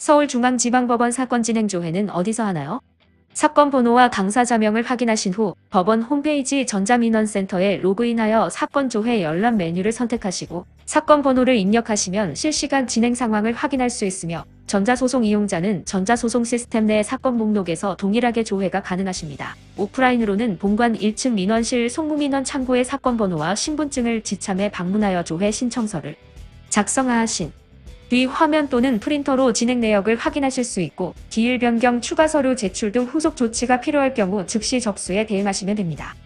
서울중앙지방법원 사건 진행 조회는 어디서 하나요? 사건 번호와 당사 자명을 확인하신 후 법원 홈페이지 전자민원센터에 로그인하여 사건 조회 열람 메뉴를 선택하시고 사건 번호를 입력하시면 실시간 진행 상황을 확인할 수 있으며 전자소송 이용자는 전자소송 시스템 내 사건 목록에서 동일하게 조회가 가능하십니다. 오프라인으로는 본관 1층 민원실 송무민원 창구의 사건 번호와 신분증을 지참해 방문하여 조회 신청서를 작성하신 뒤 화면 또는 프린터로 진행 내역을 확인하실 수 있고 기일 변경 추가 서류 제출 등 후속 조치가 필요할 경우 즉시 접수에 대응하시면 됩니다.